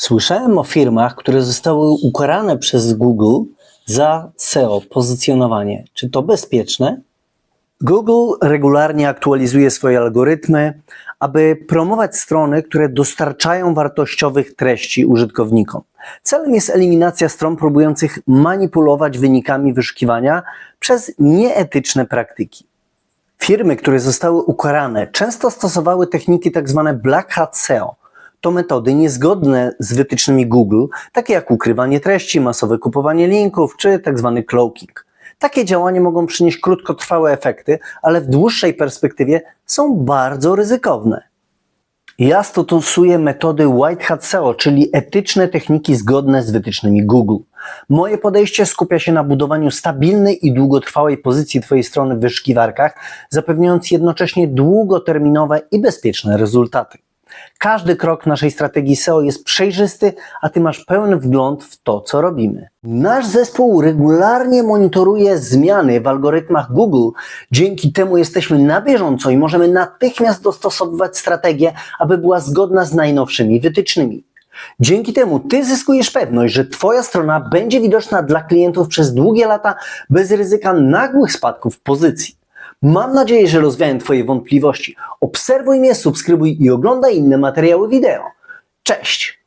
Słyszałem o firmach, które zostały ukarane przez Google za SEO, pozycjonowanie. Czy to bezpieczne? Google regularnie aktualizuje swoje algorytmy, aby promować strony, które dostarczają wartościowych treści użytkownikom. Celem jest eliminacja stron próbujących manipulować wynikami wyszukiwania przez nieetyczne praktyki. Firmy, które zostały ukarane, często stosowały techniki tzw. black hat SEO. To metody niezgodne z wytycznymi Google, takie jak ukrywanie treści, masowe kupowanie linków czy tzw. cloaking. Takie działania mogą przynieść krótkotrwałe efekty, ale w dłuższej perspektywie są bardzo ryzykowne. Ja stosuję metody White Hat SEO, czyli etyczne techniki zgodne z wytycznymi Google. Moje podejście skupia się na budowaniu stabilnej i długotrwałej pozycji Twojej strony w wyszukiwarkach, zapewniając jednocześnie długoterminowe i bezpieczne rezultaty. Każdy krok naszej strategii SEO jest przejrzysty, a Ty masz pełen wgląd w to, co robimy. Nasz zespół regularnie monitoruje zmiany w algorytmach Google. Dzięki temu jesteśmy na bieżąco i możemy natychmiast dostosowywać strategię, aby była zgodna z najnowszymi wytycznymi. Dzięki temu Ty zyskujesz pewność, że Twoja strona będzie widoczna dla klientów przez długie lata bez ryzyka nagłych spadków pozycji. Mam nadzieję, że rozwiałem Twoje wątpliwości. Obserwuj mnie, subskrybuj i oglądaj inne materiały wideo. Cześć!